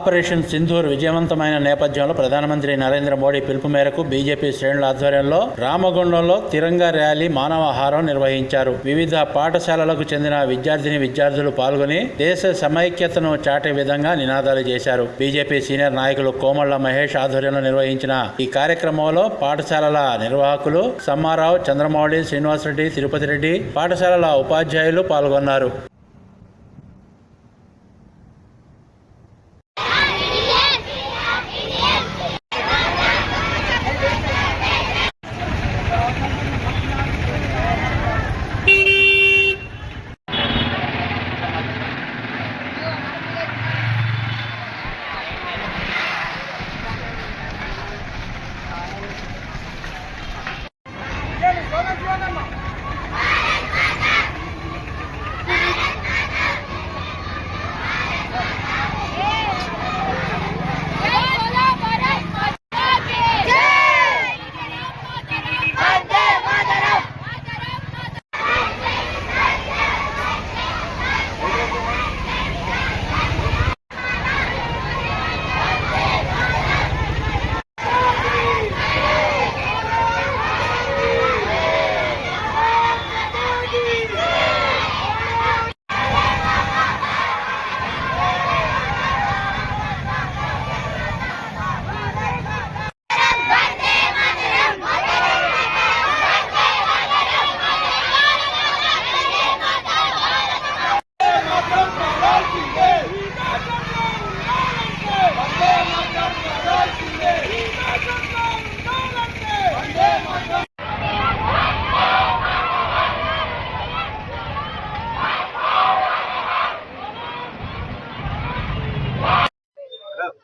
Operation Sindoor విజయవంతమైన నేపథ్యంలో ప్రధానమంత్రి నరేంద్ర మోడీ పిలుపు మేరకు బీజేపీ శ్రేణుల ఆధ్వర్యంలో రామగుండంలో తిరంగా ర్యాలీ మానవహారం నిర్వహించారు. వివిధ పాఠశాలలకు చెందిన విద్యార్థిని విద్యార్థులు పాల్గొని దేశ సమైక్యతను చాటే విధంగా నినాదాలు చేశారు. బీజేపీ సీనియర్ నాయకులు కోమళ్ళ మహేష్ ఆధ్వర్యంలో నిర్వహించిన ఈ కార్యక్రమంలో పాఠశాలల నిర్వాహకులు సమ్మారావు చంద్రమౌళి శ్రీనివాసరెడ్డి తిరుపతి రెడ్డి పాఠశాలల ఉపాధ్యాయులు పాల్గొన్నారు.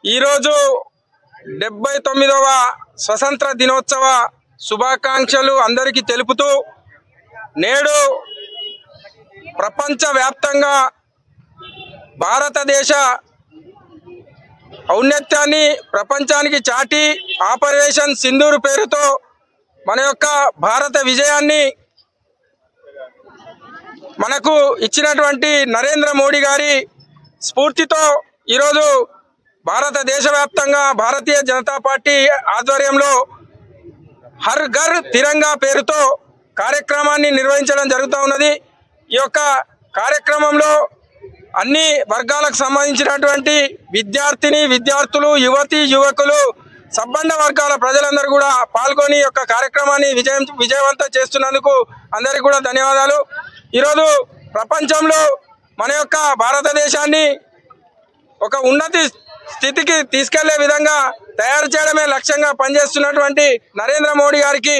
ఈరోజు డెబ్బై తొమ్మిదవ స్వతంత్ర దినోత్సవ శుభాకాంక్షలు అందరికీ తెలుపుతూ నేడు ప్రపంచవ్యాప్తంగా భారతదేశ ఔన్నత్యాన్ని ప్రపంచానికి చాటి ఆపరేషన్ సింధూరు పేరుతో మన యొక్క భారత విజయాన్ని మనకు ఇచ్చినటువంటి నరేంద్ర మోడీ గారి స్ఫూర్తితో ఈరోజు భారతదేశ వ్యాప్తంగా భారతీయ జనతా పార్టీ ఆధ్వర్యంలో హర్ ఘర్ తిరంగా పేరుతో కార్యక్రమాన్ని నిర్వహించడం జరుగుతూ ఉన్నది. ఈ యొక్క కార్యక్రమంలో అన్ని వర్గాలకు సంబంధించినటువంటి విద్యార్థిని విద్యార్థులు యువతి యువకులు సబ్బండ వర్గాల ప్రజలందరూ కూడా పాల్గొని యొక్క కార్యక్రమాన్ని విజయం విజయవంతం చేస్తున్నందుకు అందరికీ కూడా ధన్యవాదాలు. ఈరోజు ప్రపంచంలో మన యొక్క భారతదేశాన్ని ఒక ఉన్నతి స్థితికి తీసుకెళ్ళే విధంగా తయారు చేయడమే లక్ష్యంగా పనిచేస్తున్నటువంటి నరేంద్ర మోడీ గారికి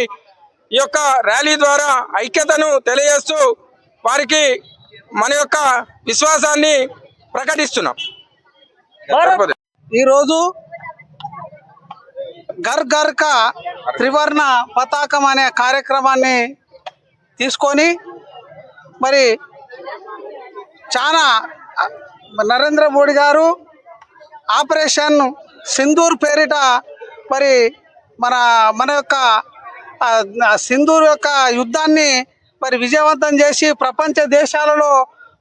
ఈ యొక్క ర్యాలీ ద్వారా ఐక్యతను తెలియజేస్తూ వారికి మన యొక్క విశ్వాసాన్ని ప్రకటిస్తున్నాం. ఈరోజు ఘర్ ఘర్ కా త్రివర్ణ పతాకం అనే కార్యక్రమాన్ని తీసుకొని మరి చాలా నరేంద్ర మోడీ గారు ఆపరేషన్ సింధూర్ పేరిట మరి మన మన యొక్క సింధూర్ యొక్క యుద్ధాన్ని మరి విజయవంతం చేసి ప్రపంచ దేశాలలో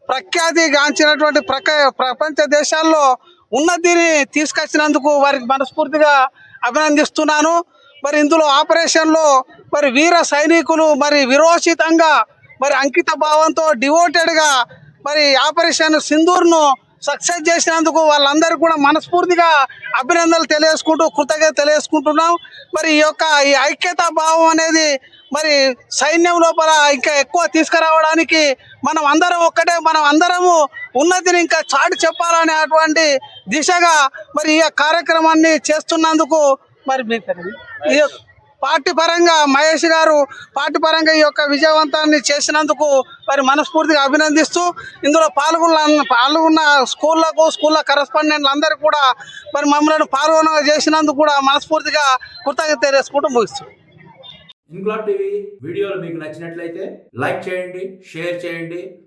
ప్రఖ్యాతి గాంచినటువంటి ప్రక ప్రపంచ దేశాల్లో ఉన్నతిని తీసుకొచ్చినందుకు వారికి మనస్ఫూర్తిగా అభినందిస్తున్నాను. మరి ఇందులో ఆపరేషన్లో మరి వీర సైనికులు మరి విరోచితంగా మరి అంకిత భావంతో డివోటెడ్గా మరి ఆపరేషన్ సింధూర్ను సక్సెస్ చేసినందుకు వాళ్ళందరికీ కూడా మనస్ఫూర్తిగా అభినందనలు తెలియజేసుకుంటూ కృతజ్ఞత తెలియజేసుకుంటున్నాం. మరి ఈ యొక్క ఈ ఐక్యతా భావం అనేది మరి సైన్యం లోపల ఇంకా ఎక్కువ తీసుకురావడానికి మనం అందరం ఒక్కటే మనం అందరము ఉన్నతిని ఇంకా చాటి చెప్పాలనేటువంటి దిశగా మరి ఈ కార్యక్రమాన్ని చేస్తున్నందుకు మరి మీకు ఈ యొక్క పార్టీ పరంగా మహేష్ గారు పార్టీ పరంగా ఈ యొక్క విజయవంతాన్ని చేసినందుకు మరి మనస్ఫూర్తిగా అభినందిస్తూ ఇందులో పాల్గొన్న పాల్గొన్న స్కూళ్ళకు స్కూళ్ళ కరస్పాండెంట్లు అందరికీ కూడా మరి మమ్మల్ని పాల్గొన చేసినందుకు కూడా మనస్ఫూర్తిగా కృతజ్ఞత తెలియజేసుకుంటూ ముగిస్తూ ఇన్క్లాబ్ టీవీ వీడియోలు మీకు నచ్చినట్లయితే లైక్ చేయండి షేర్ చేయండి.